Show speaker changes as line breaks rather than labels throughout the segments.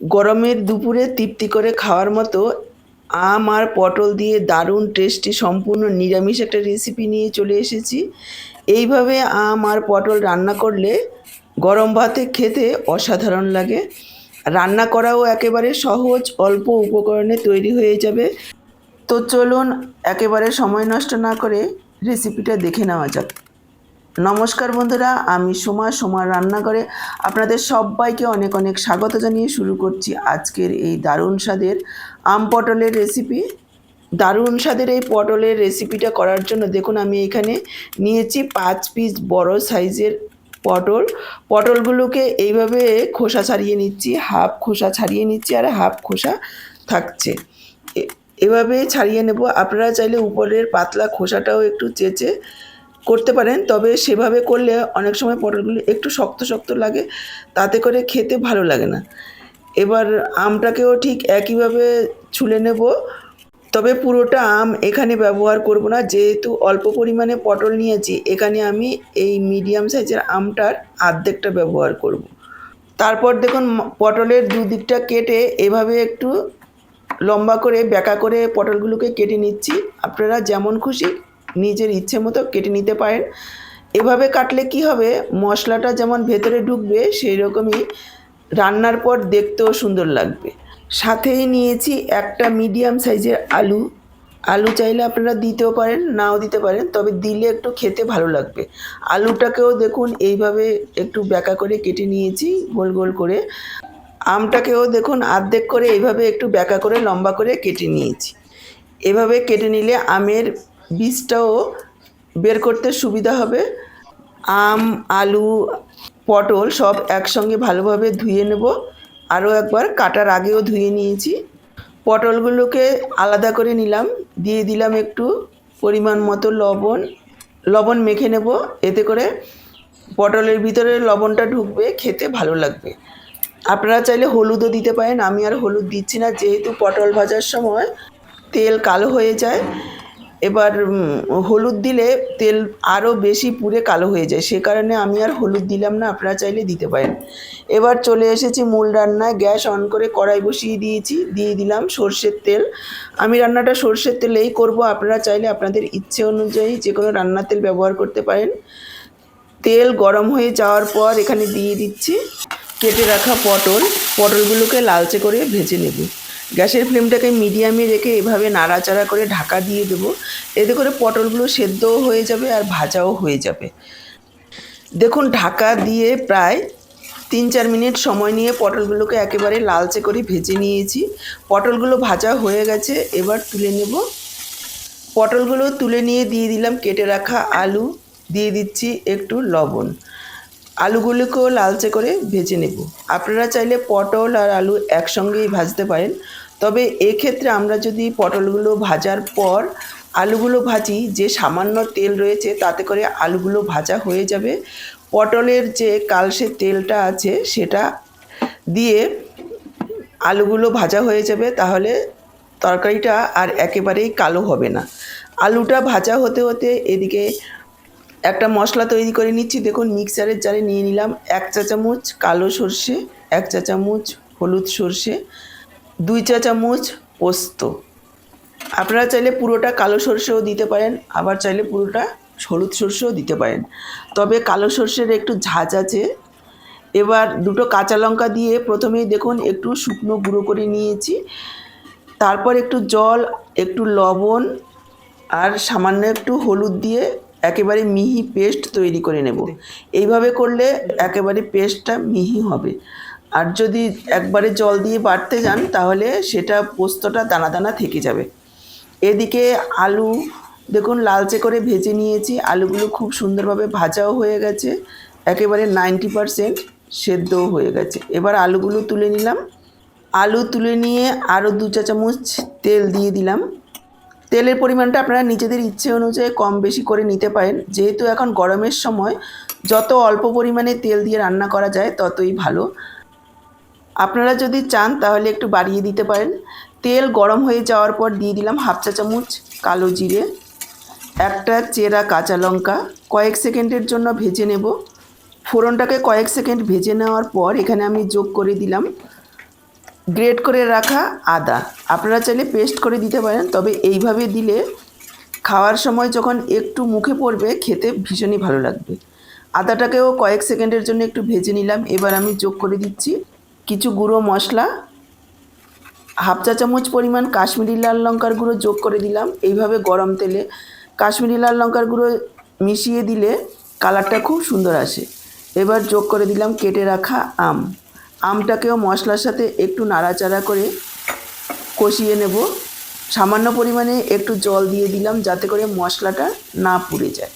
গরমের দুপুরে তৃপ্তি করে খাওয়ার মতো আম আর পটল দিয়ে দারুণ টেস্টি সম্পূর্ণ নিরামিষ একটা রেসিপি নিয়ে চলে এসেছি। এইভাবে আম আর পটল রান্না করলে গরম ভাতে খেতে অসাধারণ লাগে। রান্না করাও একেবারে সহজ, অল্প উপকরণে তৈরি হয়ে যাবে। তো চলুন একেবারে সময় নষ্ট না করে রেসিপিটা দেখে নেওয়া যাক। নমস্কার বন্ধুরা, আমি সোমা, সোমার রান্নাঘরে আপনাদের সবাইকে অনেক অনেক স্বাগত জানিয়ে শুরু করছি আজকের এই দারুণ স্বাদের আম পটলের রেসিপি দারুণ স্বাদের এই পটলের রেসিপিটা করার জন্য দেখুন, আমি এখানে নিয়েছি পাঁচ পিস বড় সাইজের পটল। পটলগুলোকে এইভাবে খোসা ছাড়িয়ে নিচ্ছি হাফ খোসা ছাড়িয়ে নিচ্ছি আর হাফ খোসা থাকছে। এভাবে ছাড়িয়ে নেব। আপনারা চাইলে উপরের পাতলা খোসাটাও একটু চেঁচে করতে পারেন, তবে সেভাবে করলে অনেক সময় পটলগুলো একটু শক্ত শক্ত লাগে, তাতে করে খেতে ভালো লাগে না এবার আমটাকেও ঠিক একইভাবে ছুলে নেব, তবে পুরোটা আম এখানে ব্যবহার করব না, যেহেতু অল্প পরিমাণে পটল নিয়েছি, এখানে আমি এই মিডিয়াম সাইজের আমটার আর্ধেকটা ব্যবহার করব। তারপর দেখুন পটলের দুদিকটা কেটে এভাবে একটু লম্বা করে, ব্যাকা করে পটলগুলোকে কেটে নিচ্ছি আপনারা যেমন খুশি নিজের ইচ্ছে মতো কেটে নিতে পারেন। এভাবে কাটলে কি হবে? মশলাটা যেমন ভেতরে ঢুকবে সেই রকমই রান্নার পর দেখতেও সুন্দর লাগবে। সাথেই নিয়েছি একটা মিডিয়াম সাইজের আলু। আলু চাইলে আপনারা দিতেও পারেন, নাও দিতে পারেন, তবে দিলে একটু খেতে ভালো লাগবে। আলুটাকেও দেখুন, এইভাবে একটু ব্যাকা করে কেটে নিয়েছি, গোল গোল করে। আমটাকেও দেখুন, আর্ধেক করে এইভাবে একটু ব্যাকা করে, লম্বা করে কেটে নিয়েছি। এভাবে কেটে নিলে আমের বীজটাও বের করতে সুবিধা হবে। আম, আলু, পটল সব একসঙ্গে ভালোভাবে ধুয়ে নেব। আরও একবার কাটার আগেও ধুয়ে নিয়েছি। পটলগুলোকে আলাদা করে নিলাম। দিয়ে দিলাম একটু পরিমাণ মতো লবণ। লবণ মেখে নেব। এতে করে পটলের ভিতরে লবণটা ঢুকবে, খেতে ভালো লাগবে। আপনারা চাইলে হলুদও দিতে পারেন। আমি আর হলুদ দিচ্ছি না। যেহেতু পটল ভাজার সময় তেল কালো হয়ে যায় এবার হলুদ দিলে তেল আরও বেশি পুড়ে কালো হয়ে যায়। সে কারণে আমি আর হলুদ দিলাম না, আপনারা চাইলে দিতে পারেন। এবার চলে এসেছি মূল রান্নায়। গ্যাস অন করে কড়াই বসিয়ে দিয়েছি, দিয়ে দিলাম সর্ষের তেল। আমি রান্নাটা সর্ষের তেলেই করব, আপনারা চাইলে আপনাদের ইচ্ছে অনুযায়ী যে কোনো রান্নার তেল ব্যবহার করতে পারেন। তেল গরম হয়ে যাওয়ার পর এখানে দিয়ে দিচ্ছি, কেটে রাখা পটল। পটলগুলোকে লালচে করে ভেজে নেব। গ্যাসের ফ্লেমটাকে মিডিয়ামে রেখে এভাবে নাড়াচাড়া করে ঢাকা দিয়ে দেবো। এতে করে পটলগুলো সেদ্ধও হয়ে যাবে আর ভাজাও হয়ে যাবে। দেখুন, ঢাকা দিয়ে প্রায় তিন চার মিনিট সময় নিয়ে পটলগুলোকে একেবারে লালচে করে ভেজে নিয়েছি। পটলগুলো ভাজা হয়ে গেছে, এবার তুলে নেব। পটলগুলো তুলে নিয়ে দিয়ে দিলাম কেটে রাখা আলু, দিয়ে দিচ্ছি একটু লবণ। আলুগুলোকেও লালচে করে ভেজে নেব। আপনারা চাইলে পটল আর আলু একসঙ্গেই ভাজতে পারেন। তবে এক্ষেত্রে আমরা যদি পটলগুলো ভাজার পর আলুগুলো ভাজি, যে সামান্য তেল রয়েছে তাতে করে আলুগুলো ভাজা হয়ে যাবে। পটলের যে কালসে তেলটা আছে সেটা দিয়ে আলুগুলো ভাজা হয়ে যাবে, তাহলে তরকারিটা আর একেবারেই কালো হবে না। আলুটা ভাজা হতে হতে এদিকে একটা মশলা তৈরি করে নিচ্ছি। দেখুন, মিক্সারের জারে নিয়ে নিলাম এক চা চামচ কালো সর্ষে, এক চা চামচ হলুদ সর্ষে দুই চা চামচ পোস্ত। আপনারা চাইলে পুরোটা কালো সর্ষেও দিতে পারেন, আবার চাইলে পুরোটা হলুদ সর্ষেও দিতে পারেন। তবে কালো সর্ষের একটু ঝাঁঝ আছে। এবার দুটো কাঁচা লঙ্কা দিয়ে প্রথমেই দেখুন একটু শুকনো গুঁড়ো করে নিয়েছি। তারপর একটু জল, একটু লবণ আর সামান্য একটু হলুদ দিয়ে একেবারে মিহি পেস্ট তৈরি করে নেব। এইভাবে করলে একেবারে পেস্টটা মিহি হবে। আর যদি একবারে জল দিয়ে বাটতে যান, তাহলে সেটা পোস্তটা দানা দানা থেকে যাবে। এদিকে আলু, দেখুন লালচে করে ভেজে নিয়েছি। আলুগুলো খুব সুন্দরভাবে ভাজাও হয়ে গেছে। একেবারে নাইনটি পারসেন্ট সেদ্ধও হয়ে গেছে। এবার আলুগুলো তুলে নিলাম। আলু তুলে নিয়ে আরও দু চা চামচ তেল দিয়ে দিলাম। তেলের পরিমাণটা আপনারা নিজেদের ইচ্ছে অনুযায়ী কম বেশি করে নিতে পারেন। যেহেতু এখন গরমের সময়, যত অল্প পরিমাণে তেল দিয়ে রান্না করা যায়, ততই ভালো। আপনারা যদি চান তাহলে একটু বাড়িয়ে দিতে পারেন। তেল গরম হয়ে যাওয়ার পর দিয়ে দিলাম হাফ চা চামচ কালো জিরে, একটা চেরা কাঁচা লঙ্কা, কয়েক সেকেন্ডের জন্য ভেজে নেব। ফোড়নটাকে কয়েক সেকেন্ড ভেজে নেওয়ার পর এখানে আমি যোগ করে দিলাম গ্রেট করে রাখা আদা। আপনারা চাইলে পেস্ট করে দিতে পারেন, তবে এইভাবে দিলে খাওয়ার সময় যখন একটু মুখে পড়বে, খেতে ভীষণই ভালো লাগবে। আদাটাকেও কয়েক সেকেন্ডের জন্য একটু ভেজে নিলাম। এবার আমি যোগ করে দিচ্ছি কিছু গুঁড়ো মশলা, হাফ চা চামচ পরিমাণ কাশ্মীরি লাল লঙ্কার গুঁড়ো যোগ করে দিলাম। এইভাবে গরম তেলে কাশ্মীরি লাল লঙ্কার গুঁড়ো মিশিয়ে দিলে কালারটা খুব সুন্দর আসে। এবার যোগ করে দিলাম কেটে রাখা আম। আমটাকেও মশলার সাথে একটু নাড়াচাড়া করে কষিয়ে নেব। সামান্য পরিমাণে একটু জল দিয়ে দিলাম যাতে করে মশলাটা না পুড়ে যায়।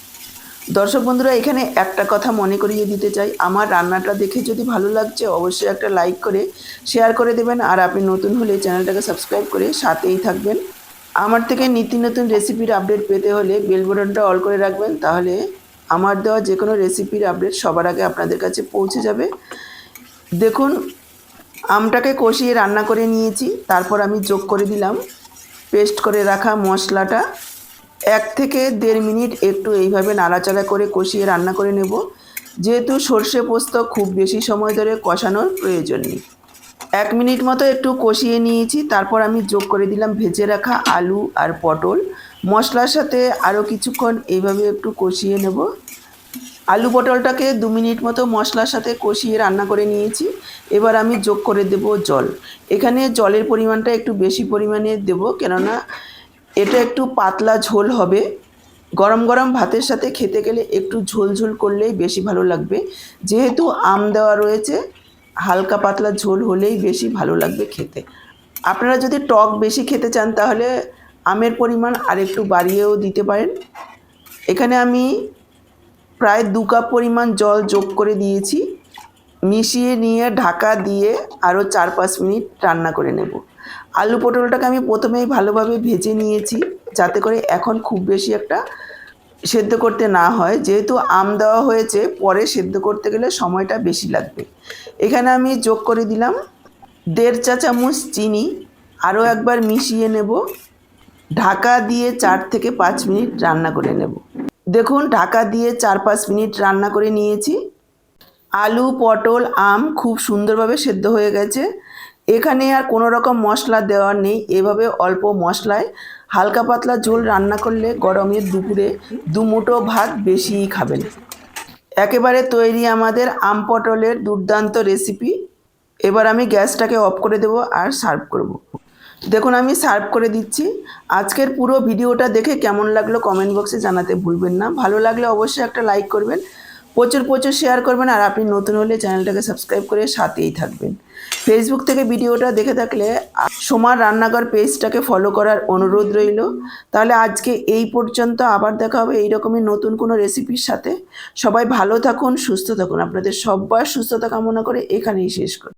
দর্শক বন্ধুরা, এখানে একটা কথা মনে করিয়ে দিতে চাই। আমার রান্নাটা দেখে যদি ভালো লাগছে, অবশ্যই একটা লাইক করে শেয়ার করে দেবেন। আর আপনি নতুন হলে চ্যানেলটাকে সাবস্ক্রাইব করে সাথেই থাকবেন। আমার থেকে নিত্য নতুন রেসিপির আপডেট পেতে হলে বেল বাটনটা অল করে রাখবেন। তাহলে আমার দেওয়া যে কোনো রেসিপির আপডেট সবার আগে আপনাদের কাছে পৌঁছে যাবে। দেখুন, আমটাকে কষিয়ে রান্না করে নিয়েছি। তারপর আমি যোগ করে দিলাম। পেস্ট করে রাখা মশলাটা। এক থেকে দেড় মিনিট একটু এইভাবে নাড়াচাড়া করে কষিয়ে রান্না করে নেব। যেহেতু সর্ষে পোস্ত খুব বেশি সময় ধরে কষানোর প্রয়োজন নেই। এক মিনিট মতো একটু কষিয়ে নিয়েছি, তারপর আমি যোগ করে দিলাম ভেজে রাখা আলু আর পটল। মশলার সাথে আরও কিছুক্ষণ এইভাবে একটু কষিয়ে নেব। আলু পটলটাকে দু মিনিট মতো মশলার সাথে কষিয়ে রান্না করে নিয়েছি। এবার আমি যোগ করে দেব জল। এখানে জলের পরিমাণটা একটু বেশি পরিমাণে দেব, কেননা এটা একটু পাতলা ঝোল হবে। গরম গরম ভাতের সাথে খেতে গেলে একটু ঝোল ঝোল করলেই বেশি ভালো লাগবে। যেহেতু আম দেওয়া রয়েছে, হালকা পাতলা ঝোল হলেই বেশি ভালো লাগবে খেতে। আপনারা যদি টক বেশি খেতে চান তাহলে আমের পরিমাণ আরেকটু বাড়িয়েও দিতে পারেন। এখানে আমি প্রায় দু কাপ পরিমাণ জল যোগ করে দিয়েছি। মিশিয়ে নিয়ে ঢাকা দিয়ে আরও চার পাঁচ মিনিট রান্না করে নেব। আলু পটলটাকে আমি প্রথমেই ভালোভাবে ভেজে নিয়েছি, যাতে করে এখন খুব বেশি একটা সেদ্ধ করতে না হয়। যেহেতু আম দেওয়া হয়েছে, পরে সেদ্ধ করতে গেলে সময়টা বেশি লাগবে। এখানে আমি যোগ করে দিলাম দেড় চা চামচ চিনি, আরও একবার মিশিয়ে নেব। ঢাকা দিয়ে চার থেকে পাঁচ মিনিট রান্না করে নেব। দেখুন, ঢাকা দিয়ে চার পাঁচ মিনিট রান্না করে নিয়েছি। আলু, পটল, আম খুব সুন্দরভাবে সেদ্ধ হয়ে গেছে। এখানে আর কোনো রকম মশলা দেওয়ার নেই। এভাবে অল্প মশলায় হালকা পাতলা ঝোল রান্না করলে গরমের দুপুরে দু মুঠো ভাত বেশিই খাবেন। একেবারে তৈরি আমাদের আম পটলের দুর্দান্ত রেসিপি এবার আমি গ্যাসটাকে অফ করে দেবো আর সার্ভ করব। দেখুন, আমি সার্ভ করে দিচ্ছি। আজকের পুরো ভিডিওটা দেখে কেমন লাগল কমেন্ট বক্সে জানাতে ভুলবেন না। ভালো লাগলে অবশ্যই একটা লাইক করবেন। প্রচুর প্রচুর শেয়ার করবেন আর আপনি নতুন হলে চ্যানেলটাকে সাবস্ক্রাইব করে সাথেই থাকবেন। ফেসবুক থেকে ভিডিওটা দেখে থাকলে সোমার রান্নাঘর পেজটাকে ফলো করার অনুরোধ রইল। তাহলে আজকে এই পর্যন্ত আবার দেখা হবে এইরকমই নতুন কোনো রেসিপির সাথে। সবাই ভালো থাকুন, সুস্থ থাকুন। আপনাদের সবার সুস্থতা কামনা করে এখানেই শেষ করি